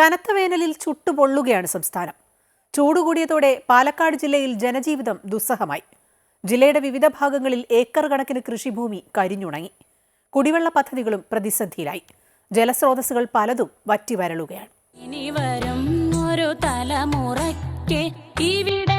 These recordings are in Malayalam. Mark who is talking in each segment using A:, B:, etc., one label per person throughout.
A: കനത്ത വേനലിൽ ചുട്ടുപൊള്ളുകയാണ് സംസ്ഥാനം. ചൂടുകൂടിയതോടെ പാലക്കാട് ജില്ലയിൽ ജനജീവിതം ദുസ്സഹമായി. ജില്ലയുടെ വിവിധ ഭാഗങ്ങളിൽ ഏക്കർ കണക്കിന് കൃഷിഭൂമി കരിഞ്ഞുണങ്ങി. കുടിവെള്ള പദ്ധതികളും പ്രതിസന്ധിയിലായി. ജലസ്രോതസ്സുകൾ പലതും വറ്റിവരളുകയാണ്.
B: ഇനി വരും ഒരു തലമുറയ്ക്ക് ഈ ഇവിടെ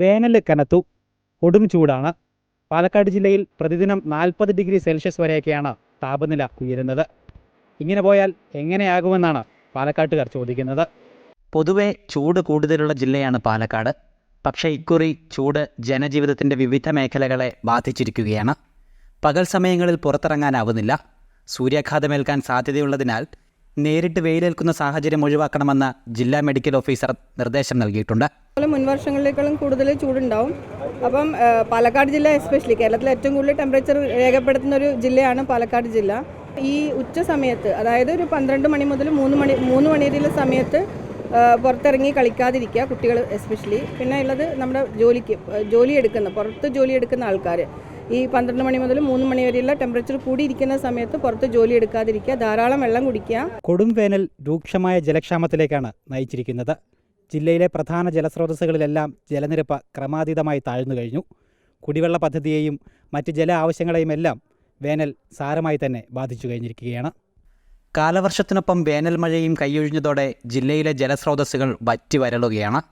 C: വേനൽ കനത്തു കൊടും ചൂടാണ്. പാലക്കാട് ജില്ലയിൽ പ്രതിദിനം നാൽപ്പത് ഡിഗ്രി സെൽഷ്യസ് വരെയൊക്കെയാണ് താപനില ഉയരുന്നത്. ഇങ്ങനെ പോയാൽ എങ്ങനെയാകുമെന്നാണ് പാലക്കാട്ടുകാർ ചോദിക്കുന്നത്. പൊതുവെ ചൂട് കൂടുതലുള്ള ജില്ലയാണ് പാലക്കാട്. പക്ഷേ ഇക്കുറി ചൂട് ജനജീവിതത്തിന്റെ വിവിധ മേഖലകളെ ബാധിച്ചിരിക്കുകയാണ്. പകൽ സമയങ്ങളിൽ പുറത്തിറങ്ങാനാവുന്നില്ല. സൂര്യാഘാതമേൽക്കാൻ സാധ്യതയുള്ളതിനാൽ നേരിട്ട് വെയിലേൽക്കുന്ന സാഹചര്യം ഒഴിവാക്കണമെന്ന് ജില്ലാ മെഡിക്കൽ ഓഫീസർ നിർദ്ദേശം നൽകിയിട്ടുണ്ട്.
D: അതുപോലെ മുൻ വർഷങ്ങളിലേക്കാളും കൂടുതൽ ചൂടുണ്ടാവും. അപ്പം പാലക്കാട് ജില്ല എസ്പെഷ്യലി കേരളത്തിലെ ഏറ്റവും കൂടുതൽ ടെമ്പറേച്ചർ രേഖപ്പെടുത്തുന്ന ഒരു ജില്ലയാണ് പാലക്കാട് ജില്ല. ഈ ഉച്ച സമയത്ത് അതായത് ഒരു പന്ത്രണ്ട് മണി മുതൽ മൂന്ന് മണി മൂന്ന് മണി വരെയുള്ള സമയത്ത് പുറത്തിറങ്ങി കളിക്കാതിരിക്കുക കുട്ടികൾ എസ്പെഷ്യലി പിന്നെ ഉള്ളത് നമ്മുടെ ജോലിക്ക് ജോലി എടുക്കുന്ന പുറത്ത് ജോലി എടുക്കുന്ന ആൾക്കാർ. ഈ പന്ത്രണ്ട് മണി മുതൽ മൂന്ന് മണി വരെയുള്ള ടെമ്പറേച്ചർ കൂടിയിരിക്കുന്ന സമയത്ത് പുറത്ത് ജോലി എടുക്കാതിരിക്കുക ധാരാളം വെള്ളം കുടിക്കുക.
C: കൊടും വേനൽ രൂക്ഷമായ ജലക്ഷാമത്തിലേക്കാണ് നയിച്ചിരിക്കുന്നത്. ജില്ലയിലെ പ്രധാന ജലസ്രോതസ്സുകളിലെല്ലാം ജലനിരപ്പ് ക്രമാതീതമായി താഴ്ന്നു കഴിഞ്ഞു. കുടിവെള്ള പദ്ധതിയെയും മറ്റ് ജല ആവശ്യങ്ങളെയും എല്ലാം വേനൽ സാരമായി തന്നെ ബാധിച്ചു കഴിഞ്ഞിരിക്കുകയാണ്. കാലവർഷത്തിനൊപ്പം വേനൽ മഴയും കൈയൊഴിഞ്ഞതോടെ ജില്ലയിലെ ജലസ്രോതസ്സുകൾ വറ്റി വരളുകയാണ്.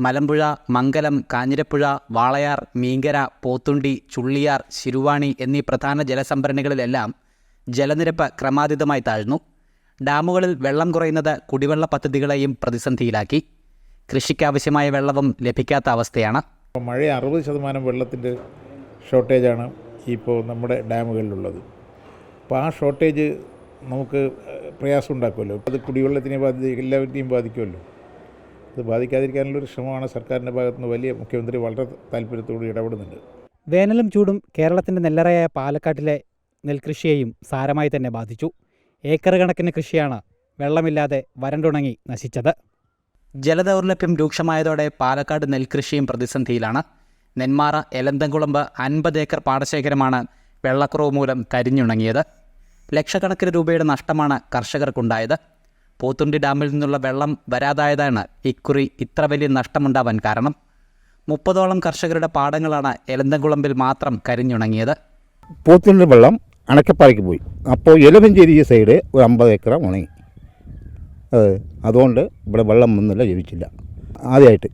C: മലമ്പുഴ മംഗലം കാഞ്ഞിരപ്പുഴ വാളയാർ മീങ്കര പോത്തുണ്ടി ചുള്ളിയാർ ശിരുവാണി എന്നീ പ്രധാന ജലസംഭരണികളിലെല്ലാം ജലനിരപ്പ് ക്രമാതീതമായി താഴ്ന്നു. ഡാമുകളിൽ വെള്ളം കുറയുന്നത് കുടിവെള്ള പദ്ധതികളെയും പ്രതിസന്ധിയിലാക്കി. കൃഷിക്കാവശ്യമായ വെള്ളവും ലഭിക്കാത്ത അവസ്ഥയാണ്.
E: മഴ അറുപത് ശതമാനം വെള്ളത്തിന്റെ ഷോർട്ടേജാണ് ഇപ്പോൾ നമ്മുടെ ഡാമുകളിലുള്ളത്. അപ്പോൾ ആ ഷോർട്ടേജ് നമുക്ക് പ്രയാസം ഉണ്ടാക്കുമല്ലോ അത് കുടിവെള്ളത്തിനെ ബാധി എല്ലാവരെയും ബാധിക്കുമല്ലോ. അത് ബാധിക്കാതിരിക്കാനുള്ളൊരു ശ്രമമാണ് സർക്കാരിന്റെ ഭാഗത്തുനിന്ന് വലിയ മുഖ്യമന്ത്രി വളരെ താല്പര്യത്തോട് ഇടപെടുന്നുണ്ട്.
C: വേനലും ചൂടും കേരളത്തിന്റെ നെല്ലറയായ പാലക്കാട്ടിലെ നെൽകൃഷിയെയും സാരമായി തന്നെ ബാധിച്ചു. ഏക്കർ കണക്കിന് കൃഷിയാണ് വെള്ളമില്ലാതെ വരണ്ടുണങ്ങി നശിച്ചത്. ജലദൗർലഭ്യം രൂക്ഷമായതോടെ പാലക്കാട് നെൽകൃഷിയും പ്രതിസന്ധിയിലാണ്. നെന്മാറ എലന്തംകുളമ്പ് അൻപത് ഏക്കർ പാടശേഖരമാണ് വെള്ളക്കുറവ് മൂലം കരിഞ്ഞുണങ്ങിയത്. ലക്ഷക്കണക്കിന് രൂപയുടെ നഷ്ടമാണ് കർഷകർക്കുണ്ടായത്. പോത്തുണ്ടി ഡാമിൽ നിന്നുള്ള വെള്ളം വരാതായതാണ് ഇക്കുറി ഇത്ര വലിയ നഷ്ടമുണ്ടാവാൻ കാരണം. മുപ്പതോളം കർഷകരുടെ പാടങ്ങളാണ് എലന്തംകുളമ്പിൽ മാത്രം കരിഞ്ഞുണങ്ങിയത്.
F: പോത്തുണ്ടി വെള്ളം അണക്കപ്പാറയ്ക്ക് പോയി. അപ്പോൾ എലവഞ്ചേരി സൈഡ് ഒരു അമ്പത് ഏക്കർ ഉണങ്ങി. അതുകൊണ്ട് ഇവിടെ വെള്ളം ഒന്നുമില്ല ലഭിച്ചില്ല ആദ്യമായിട്ട്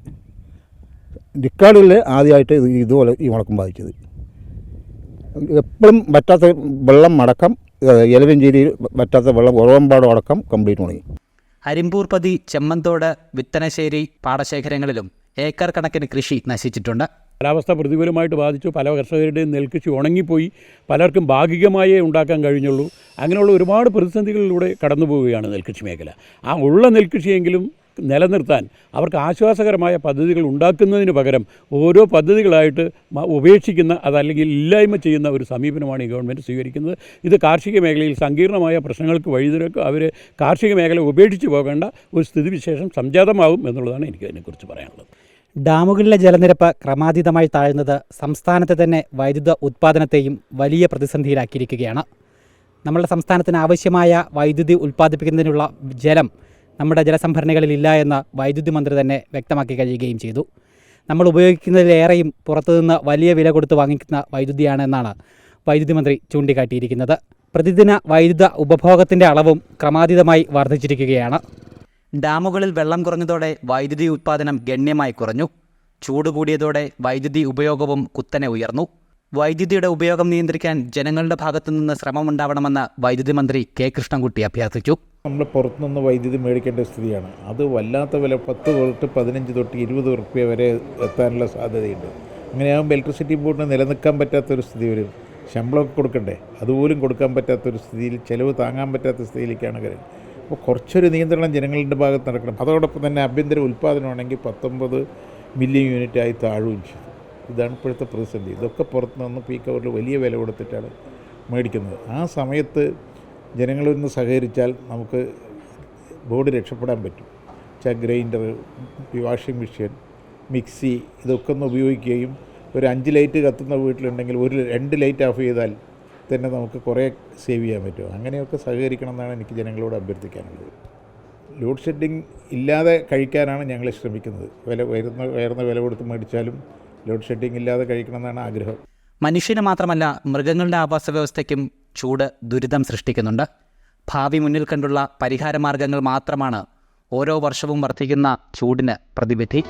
F: റിക്കാർഡിൽ ആദ്യമായിട്ട് ഇത് ഇതുപോലെ ഈ ഉണക്കം ബാധിച്ചത്. എപ്പോഴും പറ്റാത്ത വെള്ളം അടക്കം എലവഞ്ചേരിയിൽ പറ്റാത്ത വെള്ളം ഉറവമ്പാടും അടക്കം കംപ്ലീറ്റ് ഉണങ്ങി
C: അരിമ്പൂർപതി ചെമ്മന്തോട് വിത്തനശ്ശേരി പാടശേഖരങ്ങളിലും ഏക്കർ കണക്കിന് കൃഷി നശിച്ചിട്ടുണ്ട്.
G: കാലാവസ്ഥ പ്രതികൂലമായിട്ട് ബാധിച്ചു. പല കർഷകരുടെയും നെൽകൃഷി ഉണങ്ങിപ്പോയി. പലർക്കും ഭാഗികമായേ ഉണ്ടാക്കാൻ കഴിഞ്ഞുള്ളൂ. അങ്ങനെയുള്ള ഒരുപാട് പ്രതിസന്ധികളിലൂടെ കടന്നു പോവുകയാണ് നെൽകൃഷി മേഖല. ആ ഉള്ള നെൽകൃഷിയെങ്കിലും നിലനിർത്താൻ അവർക്ക് ആശ്വാസകരമായ പദ്ധതികൾ ഉണ്ടാക്കുന്നതിന് പകരം ഓരോ പദ്ധതികളായിട്ട് ഉപേക്ഷിക്കുന്ന അതല്ലെങ്കിൽ ഇല്ലായ്മ ചെയ്യുന്ന ഒരു സമീപനമാണ് ഈ ഗവൺമെന്റ് സ്വീകരിക്കുന്നത്. ഇത് കാർഷിക മേഖലയിൽ സങ്കീർണമായ പ്രശ്നങ്ങൾക്ക് വഴിതിരക്കും അവർ കാർഷിക മേഖല ഉപേക്ഷിച്ച് പോകേണ്ട ഒരു സ്ഥിതിവിശേഷം സംജാതമാകും എന്നുള്ളതാണ് എനിക്ക് അതിനെക്കുറിച്ച് പറയാനുള്ളത്.
C: ഡാമുകളിലെ ജലനിരപ്പ് ക്രമാതീതമായി താഴ്ന്നത് സംസ്ഥാനത്തെ തന്നെ വൈദ്യുത ഉത്പാദനത്തെയും വലിയ പ്രതിസന്ധിയിലാക്കിയിരിക്കുകയാണ്. നമ്മുടെ സംസ്ഥാനത്തിന് ആവശ്യമായ വൈദ്യുതി ഉൽപ്പാദിപ്പിക്കുന്നതിനുള്ള ജലം നമ്മുടെ ജലസംഭരണികളിൽ ഇല്ല എന്ന് വൈദ്യുതി മന്ത്രി തന്നെ വ്യക്തമാക്കി കഴിയുകയും ചെയ്തു. നമ്മൾ ഉപയോഗിക്കുന്നതിലേറെയും പുറത്തുനിന്ന് വലിയ വില കൊടുത്ത് വാങ്ങിക്കുന്ന വൈദ്യുതിയാണ് എന്നാണ് വൈദ്യുതി മന്ത്രി ചൂണ്ടിക്കാട്ടിയിരിക്കുന്നത്. പ്രതിദിന വൈദ്യുത ഉപഭോഗത്തിന്റെ അളവും ക്രമാതീതമായി വർദ്ധിച്ചിരിക്കുകയാണ്. ഡാമുകളിൽ വെള്ളം കുറഞ്ഞതോടെ വൈദ്യുതി ഉത്പാദനം ഗണ്യമായി കുറഞ്ഞു. ചൂട് കൂടിയതോടെ വൈദ്യുതി ഉപയോഗവും കുത്തനെ ഉയർന്നു. വൈദ്യുതിയുടെ ഉപയോഗം നിയന്ത്രിക്കാൻ ജനങ്ങളുടെ ഭാഗത്തുനിന്ന് ശ്രമമുണ്ടാവണമെന്ന് വൈദ്യുതി മന്ത്രി കെ കൃഷ്ണൻകുട്ടി അഭ്യർത്ഥിച്ചു.
E: നമ്മൾ പുറത്തുനിന്ന് വൈദ്യുതി മേടിക്കേണ്ട സ്ഥിതിയാണ്. അത് വല്ലാത്ത വില പത്ത് തൊട്ട് പതിനഞ്ച് തൊട്ട് ഇരുപത് റുപ്യ വരെ എത്താനുള്ള സാധ്യതയുണ്ട്. അങ്ങനെയാകുമ്പോൾ ഇലക്ട്രിസിറ്റി ബോർഡിന് നിലനിൽക്കാൻ പറ്റാത്തൊരു സ്ഥിതി വരും. ശമ്പളമൊക്കെ കൊടുക്കണ്ടേ? അതുപോലും കൊടുക്കാൻ പറ്റാത്തൊരു സ്ഥിതിയിൽ ചിലവ് താങ്ങാൻ പറ്റാത്ത സ്ഥിതിയിലേക്കാണ് കാര്യം അപ്പോൾ കുറച്ചൊരു നിയന്ത്രണം ജനങ്ങളുടെ ഭാഗത്ത് നടക്കണം. അതോടൊപ്പം തന്നെ ആഭ്യന്തര ഉൽപ്പാദനമാണെങ്കിൽ പത്തൊമ്പത് മില്യൺ യൂണിറ്റായി താഴുകയും ചെയ്തു. ഇതാണ് ഇപ്പോഴത്തെ പ്രതിസന്ധി. ഇതൊക്കെ പുറത്ത് നിന്ന് പീക്ക് അവറിൽ വലിയ വില കൊടുത്തിട്ടാണ് മേടിക്കുന്നത്. ആ സമയത്ത് ജനങ്ങളൊന്ന് സഹകരിച്ചാൽ നമുക്ക് ബോർഡ് രക്ഷപ്പെടാൻ പറ്റും. വെച്ചാൽ ഗ്രൈൻഡർ വാഷിംഗ് മെഷീൻ മിക്സി ഇതൊക്കെ ഒന്ന് ഉപയോഗിക്കുകയും ഒരു അഞ്ച് ലൈറ്റ് കത്തുന്ന വീട്ടിലുണ്ടെങ്കിൽ ഒരു രണ്ട് ലൈറ്റ് ഓഫ് ചെയ്താൽ തന്നെ നമുക്ക് കുറേ സേവ് ചെയ്യാൻ പറ്റും അങ്ങനെയൊക്കെ സഹകരിക്കണം എന്നാണ് എനിക്ക് ജനങ്ങളോട് അഭ്യർത്ഥിക്കാനുള്ളത്. ലോഡ് ഷെഡിങ് ഇല്ലാതെ കഴിക്കാനാണ് ഞങ്ങൾ ശ്രമിക്കുന്നത്. വില ഉയർന്ന ഉയർന്ന വില കൊടുത്ത് മേടിച്ചാലും ലോഡ് ഷെഡിങ് ഇല്ലാതെ കഴിക്കണമെന്നാണ് ആഗ്രഹം.
C: മനുഷ്യന് മാത്രമല്ല മൃഗങ്ങളുടെ ആവാസ വ്യവസ്ഥയ്ക്കും ചൂട് ദുരിതം സൃഷ്ടിക്കുന്നുണ്ട്. ഭാവി മുന്നിൽ കണ്ടുള്ള പരിഹാരമാർഗങ്ങൾ മാത്രമാണ് ഓരോ വർഷവും വർദ്ധിക്കുന്ന ചൂടിന് പ്രതിവിധി.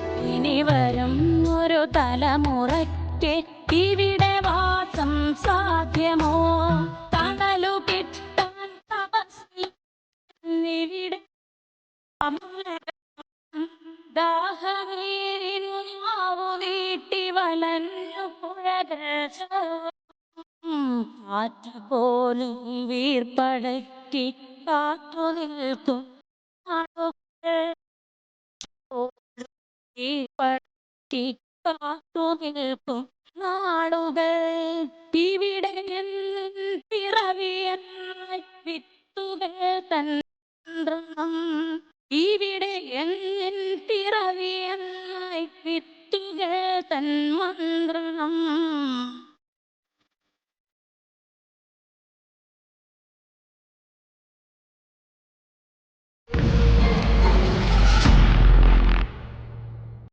B: ആറ്റപോലും വീർപ്പടക്കി കാത്തു നിൽക്കും കാത്തു നിൽക്കും നാളുകൾ ഇവിടെ പിറവിയായി വിത്തുകൾ തന്ത്രം ഇവിടെ എൻ പിറവിയായി വിത്തുകൾ തന്മന്ത്രണം